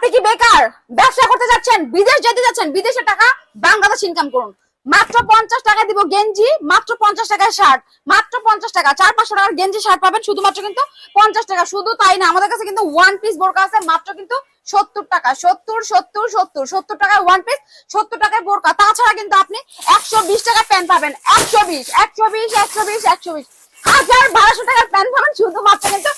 আপনি কি বেকার? ব্যবসা করতে যাচ্ছেন, বিদেশ যেতে যাচ্ছেন বিদেশের টাকা, বাংলাদেশ ইনকাম করুন। মাত্র পঞ্চাশ টাকা দিব গেঞ্জি, মাত্র পঞ্চাশ টাকায় শার্ট মাত্র পঞ্চাশ টাকা। চার পাঁচশো টাকার গেঞ্জি শার্ট পাবেন, শুধুমাত্র কিন্তু পঞ্চাশ টাকা। শুধু তাই না, আমাদের কাছে কিন্তু ওয়ান পিস বোরকা আছে, মাত্র কিন্তু সত্তর টাকা। সত্তর সত্তর সত্তর সত্তর টাকায় ওয়ান পিস সত্তর টাকায় বোরকা। তাছাড়া কিন্তু আপনি একশো বিশ টাকা প্যান্ট পাবেন। একশো বিশ একশো বিশ একশো বিশ একশো বিশ। হাজার বারোশো টাকার প্যান্ট পাবেন, শুধুমাত্র কিন্তু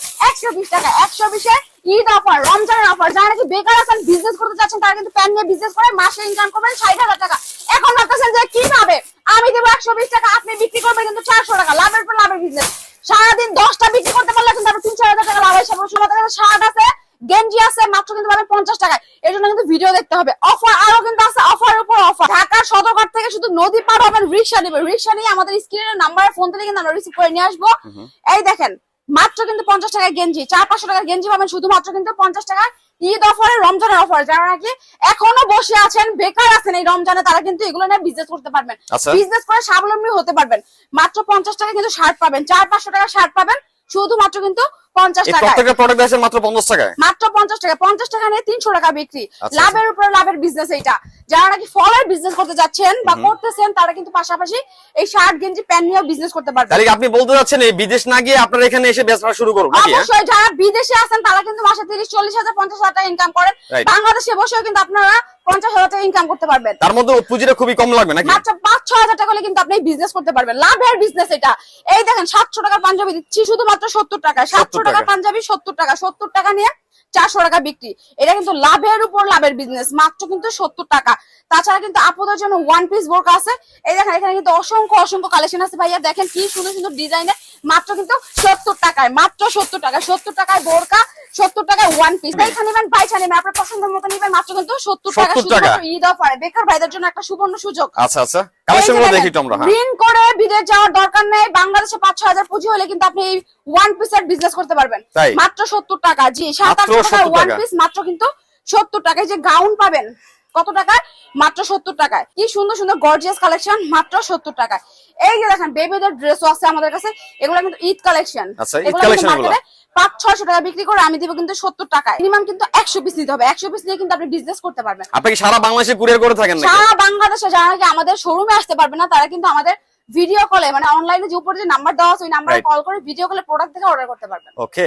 বিশ টাকা একশো বিশে ঈদ অফার রমজানের অফার। যারা নাকি বেকার আছেন বিজনেস করতে চাচ্ছেন তারা কিন্তু প্যান্ট নিয়ে বিজনেস করে মাসে ইনকাম করবেন ষাট হাজার টাকা। এখন ভাবতেছেন যে কি পাবে আমি দেবো একশো বিশ টাকা আপনি বিক্রি করবেন কিন্তু চারশো টাকা লাভের পর লাভের বিজনেস সারাদিন দশটা বিক্রি করতে পারলে কিন্তু আপনার তিন চার হাজার টাকা লাভ হয় ষোলো টাকা শার্ট আছে গেঞ্জি আছে মাত্র কিন্তু পাবেন পঞ্চাশ টাকায়। এর জন্য কিন্তু ভিডিও দেখতে হবে। অফার আরও কিন্তু আছে অফার উপর অফার। ঢাকার সদরঘাট থেকে শুধু নদী পার হবেন রিক্সা নেবেন রিক্সা নিয়ে আমাদের স্ক্রিনের নাম্বারে ফোন থেকে কিন্তু আমরা রিসিভ করে নিয়ে আসব। এই দেখেন মাত্র কিন্তু পঞ্চাশ টাকায় গেঞ্জি। চার পাঁচশো টাকার গেঞ্জি পাবেন শুধুমাত্র কিন্তু পঞ্চাশ টাকা ঈদ অফারে রমজানের অফার যারা নাকি এখনও বসে আছেন বেকার আছেন এই রমজানে তারা কিন্তু এগুলো নিয়ে বিজনেস করতে পারবেন। আচ্ছা। বিজনেস করে স্বাবলম্বী হতে পারবেন। মাত্র পঞ্চাশ টাকা কিন্তু শার্ট পাবেন। চার পাঁচশো টাকা শার্ট পাবেন। শুধুমাত্র কিন্তু পঞ্চাশ টাকা প্রোডাক্ট আছে মাত্র পঞ্চাশ টাকায়? মাত্র পঞ্চাশ টাকা পঞ্চাশ টাকা নিয়ে তিনশো টাকা বিক্রি। আচ্ছা, লাভের উপরে লাভের বিজনেস এইটা। যারা নাকি ফলের বিজনেস করতে যাচ্ছেন বা করতেছেন তারা কিন্তু পাশাপাশি এই শার্ট গেঞ্জি প্যান্ট নিয়েও বিজনেস করতে পারবেন। তাহলে আপনি বলতে যাচ্ছেন এই বিদেশ না গিয়ে আপনারা এখানে এসে ব্যবসা শুরু করুন হ্যাঁ? অবশ্যই যারা বিদেশে আছেন তারা কিন্তু মাসে তিরিশ চল্লিশ হাজার পঞ্চাশ হাজার টাকা ইনকাম করেন বাংলাদেশে বসেও কিন্তু আপনারা পঞ্চাশ হাজার টাকা ইনকাম করতে পারবেন। তার মধ্যে পুঁজিটা খুবই কম লাগবে নাকি? মাত্র পাঁচ ছ হাজার টাকা হলে কিন্তু আপনি বিজনেস করতে পারবেন। লাভের বিজনেস এটা। এই দেখেন সাতশো টাকার পাঞ্জাবি দিচ্ছি শুধুমাত্র সত্তর টাকা সাতশো 70 টাকার টাকা। পাঞ্জাবি সত্তর টাকা। সত্তর টাকা নিয়ে চারশো টাকা বিক্রি। এটা কিন্তু লাভের উপর লাভের বিজনেস মাত্র কিন্তু সত্তর টাকা। তাছাড়া কিন্তু আপুদের জন্য ওয়ান পিস বোরকা আছে। এই দেখেন এখানে কিন্তু অসংখ্য অসংখ্য কালেকশন আছে। ভাইয়া দেখেন কি সুন্দর সুন্দর ডিজাইনের মাত্র কিন্তু সত্তর টাকায় মাত্র সত্তর টাকা সত্তর টাকায় বোরকা সত্তর টাকায় ওয়ান পিস এইখানে নেবেন বাইছা নেবেন। আপনার পছন্দ মতো নেবেন মাত্র কিন্তু 70 টাকা। শুধুমাত্র ঈদ অফারে বেকার ভাইদের জন্য একটা সুবর্ণ সুযোগ। আচ্ছা আচ্ছা। কালেকশনগুলো দেখি একটু আমরা হ্যাঁ। ঋণ করে বিদেশ যাওয়ার দরকার নেই। বাংলাদেশে পাঁচ ছ হাজার পুঁজি হলে কিন্তু আপনি ওয়ান পিসের বিজনেস করতে পারবেন। মাত্র সত্তর টাকা। জি সাত মাত্র আটশো টাকা। ওয়ান পিস মাত্র কিন্তু সত্তর টাকায় যে গাউন পাবেন কত টাকায়? মাত্র সত্তর টাকায়। কি সুন্দর সুন্দর গর্জিয়াস কালেকশন মাত্র সত্তর টাকায়। এই যে দেখেন বেবিদের ড্রেসও আছে আমাদের কাছে। এগুলো কিন্তু ঈদ কালেকশন আচ্ছা, ঈদগুলো। পাঁচ ছয়শো টাকা বিক্রি করে আমি দিব কিন্তু সত্তর টাকা মিনিমাম কিন্তু একশো পিস নিতে হবে। একশো পিস নিয়ে কিন্তু আপনি বিজনেস করতে পারবেন। আপনি সারা বাংলাদেশে কুরিয়ার করে থাকেন সারা বাংলাদেশে যারা আমাদের শোরুমে আসতে পারবে না তারা কিন্তু আমাদের ভিডিও কলে মানে অনলাইনে যে উপরে যে নাম্বার দেওয়া আছে ওই নাম্বারে কল করে ভিডিও কলে প্রোডাক্ট দেখে অর্ডার করতে পারবেন। ওকে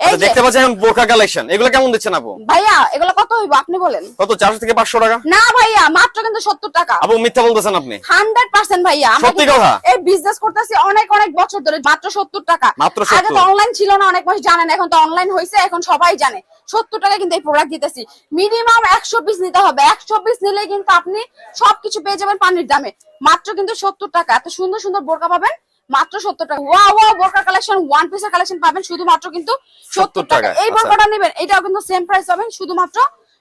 এই যে- দেখতে পাচ্ছেন এখন বোরকা কালেকশন এগুলো কেমন দিচ্ছেন আপু? ভাইয়া এগুলো কত হইব? আপনি বলেন। কত চারশো থেকে পাঁচশো টাকা? না ভাইয়া মাত্র কিন্তু সত্তর টাকা। আপু মিথ্যা বলতেছেন আপনি। হান্ড্রেড পার্সেন্ট ভাইয়া আমরা সত্যি কথা? এই বিজনেস করতেছি অনেক অনেক বছর ধরে মাত্র সত্তর টাকা। মাত্র আগে তো অনলাইন ছিল না অনেক মাস জানেন এখন তো অনলাইন হয়েছে এখন সবাই জানে। সত্তর টাকা কিন্তু এই প্রোডাক্ট দিতেছি। মিনিমাম একশো পিস নিতে হবে। একশো পিস নিলে কিন্তু আপনি সবকিছু পেয়ে যাবেন পানির দামে। মাত্র কিন্তু সত্তর টাকা। এত সুন্দর সুন্দর বোরকা পাবেন মাত্র সত্তর টাকা। ওয়া ওয়া বোরকা কালেকশন ওয়ান পিসের কালেকশন পাবেন শুধুমাত্র কিন্তু সত্তর টাকা, টাকা এই আচ্ছা। বোরকাটা নেবেন এটাও কিন্তু সেম প্রাইস পাবেন শুধুমাত্র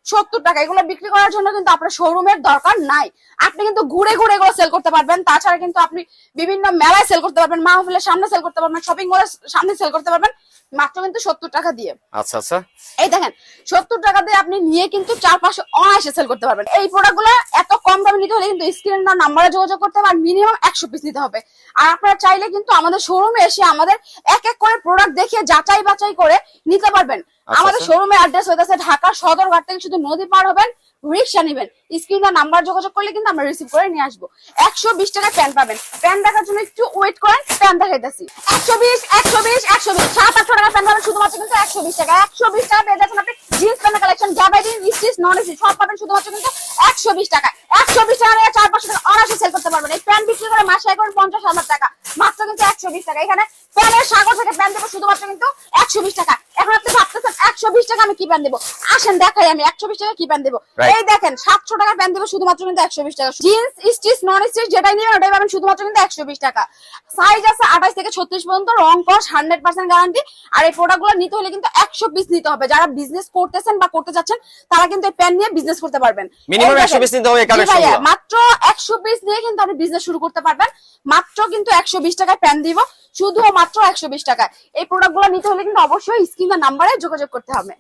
সত্তর টাকা এগুলো বিক্রি করার জন্য কিন্তু আপনার শোরুমের দরকার নাই। আপনি কিন্তু ঘুরে ঘুরে এগুলো সেল করতে পারবেন। তাছাড়া কিন্তু আপনি বিভিন্ন মেলায় সেল করতে পারবেন মাহফিলের সামনে সেল করতে পারবেন শপিং মলের সামনে সেল করতে পারবেন মাত্র কিন্তু সত্তর টাকা দিয়ে। আচ্ছা আচ্ছা। এই দেখেন সত্তর টাকা দিয়ে আপনি নিয়ে কিন্তু চার পাঁচশো অনায়াসে সেল করতে পারবেন। এই প্রোডাক্টগুলো এত কম দামে নিতে হলে কিন্তু স্ক্রিন নাম্বারে যোগাযোগ করতে হবে আর মিনিমাম একশো পিস নিতে হবে। আর আপনারা চাইলে কিন্তু আমাদের শোরুমে এসে আমাদের এক এক করে প্রোডাক্ট দেখে যাচাই বাছাই করে নিতে পারবেন। আমাদের আচ্ছা। শোরুমে অ্যাড্রেস হইতেছে ঢাকার সদরঘাট থেকে শুধু নদী পার হবেন রিক্সা নিবেন। স্ক্রিনের নাম্বার যোগাযোগ করলে কিন্তু আমরা রিসিভ করে নিয়ে আসব। একশো বিশ টাকা প্যান্ট পাবেন। প্যান্ট দেখার জন্য একটু ওয়েট করেন প্যান্ট দেখাইতেছি। একশো বিশ একশো বিশ একশো বিশ। সাত আটশো টাকা প্যান্ট পাবেন শুধুমাত্র কিন্তু একশো বিশ টাকা। একশো বিশ টাকা পেয়ে যাচ্ছেন আপনি জিন্স প্যান্টের কালেকশন জাবাইডিন স্টিচ নন স্টিচ সব পাবেন শুধুমাত্র কিন্তু একশো বিশ টাকা একশো বিশ টাকা নিয়ে চার পাঁচশো টাকা অনায়াসে সেল করতে পারবেন। এই প্যান্ট বিক্রি করে মাসে করেন পঞ্চাশ হাজার টাকা। মাত্র কিন্তু একশো বিশ টাকা। এখানে প্যানের সাগর থেকে প্যান্ট দেবো শুধুমাত্র কিন্তু একশো বিশ টাকা এখন আপনি ভাবতেছেন একশো বিশ টাকা আমি কি প্যান্ট দেবো? আসেন দেখাই আমি একশো বিশ টাকা কি প্যান্ট দেবো? এই দেখেন সাতশো টাকা প্যান্ট দেবো শুধুমাত্র কিন্তু একশো বিশ টাকা। জিন্স স্টিচ নন স্টিচ যেটাই নেবেন ওটাই পাবেন শুধুমাত্র কিন্তু একশো বিশ টাকা। সাইজ আছে আঠাশ থেকে ছত্রিশ পর্যন্ত রং কস হান্ড্রেড পার্সেন্ট গ্যারান্টি আর এই প্রোডাক্টগুলো নিতে হলে কিন্তু একশো পিস নিতে হবে। যারা বিজনেস করতেছেন বা করতে চাচ্ছেন তারা কিন্তু এই প্যান্ট নিয়ে বিজনেস করতে পারবেন। দেখেন, 100 piece নিতে হবে। মাত্র একশো পিস নিয়ে কিন্তু আপনি বিজনেস শুরু করতে পারবেন। মাত্র কিন্তু একশো বিশ টাকায় প্যান দিব শুধু মাত্র একশো বিশ টাকায়। এই প্রোডাক্টগুলো নিতে হলে কিন্তু অবশ্যই নাম্বারে যোগাযোগ করতে হবে।